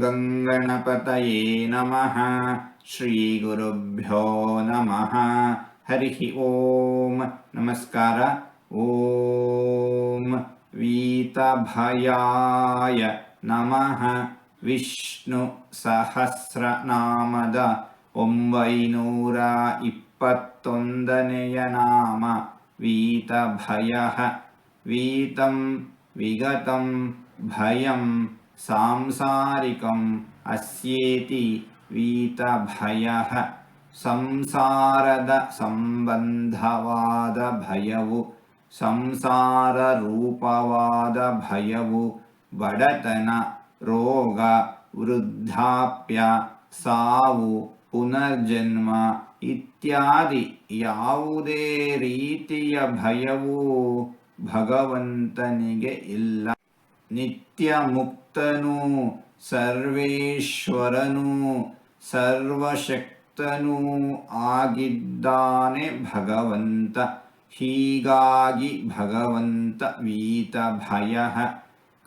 ಗಂಗಣಪತಯೇ ನಮಃ ಶ್ರೀಗುರುಭ್ಯೋ ನಮಃ ಹರಿ ಓಂ ನಮಸ್ಕಾರ ಓಂ ವೀತಭಯಾಯ ನಮಃ ವಿಷ್ಣು ಸಹಸ್ರನಾಮದ ಒಂಬೈನೂರ ಇಪ್ಪತ್ತೊಂದನೆಯ ನಾಮ ವೀತಭಯ वीतं विगतं भयं सांसारिकम् अस्येति वीतभयः ಸಂಸಾರದ ಸಂಬಂಧವಾದ ಭಯವು ಸಂಸಾರ ರೂಪವಾದ ಭಯವು ಬಡತನ ರೋಗ ವೃದ್ಧಾಪ್ಯ ಸಾವು ಪುನರ್ಜನ್ಮ ಇತ್ಯಾದಿ ಯಾವುದೇ ರೀತಿಯ ಭಯವೂ ಭಗವಂತನಿಗೆ ಇಲ್ಲ ನಿತ್ಯ ಮುಕ್ತನೂ ಸರ್ವೇಶ್ವರನೂ, ಸರ್ವಶಕ್ತನೂ ಆಗಿದ್ದಾನೆ ಭಗವಂತ. ಹೀಗಾಗಿ ಭಗವಂತ ವೀತ ಭಯ,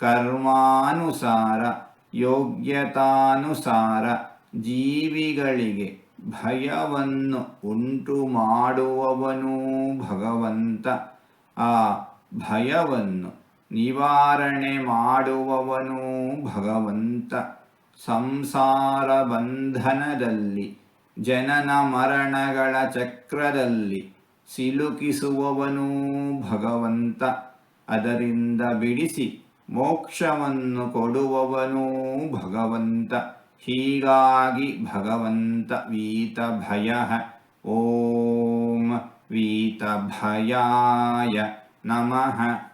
ಕರ್ಮಾನುಸಾರ, ಯೋಗ್ಯತಾನುಸಾರ ಜೀವಿಗಳಿಗೆ ಭಯವನ್ನು ಉಂಟು ಮಾಡುವವನೂ ಭಗವಂತ. ಆ ಭಯವನ್ನು ನಿವಾರಣೆ ಮಾಡುವವನು ಭಗವಂತ. ಸಂಸಾರ ಬಂಧನದಲ್ಲಿ, ಜನನ ಮರಣಗಳ ಚಕ್ರದಲ್ಲಿ ಸಿಲುಕಿಸುವವನೂ ಭಗವಂತ. ಅದರಿಂದ ಬಿಡಿಸಿ ಮೋಕ್ಷವನ್ನು ಕೊಡುವವನೂ ಭಗವಂತ. ಹೀಗಾಗಿ ಭಗವಂತ ವೀತ ಭಯ. ಓಂ ವೀತ ಭಯಾಯ ನಮಃ.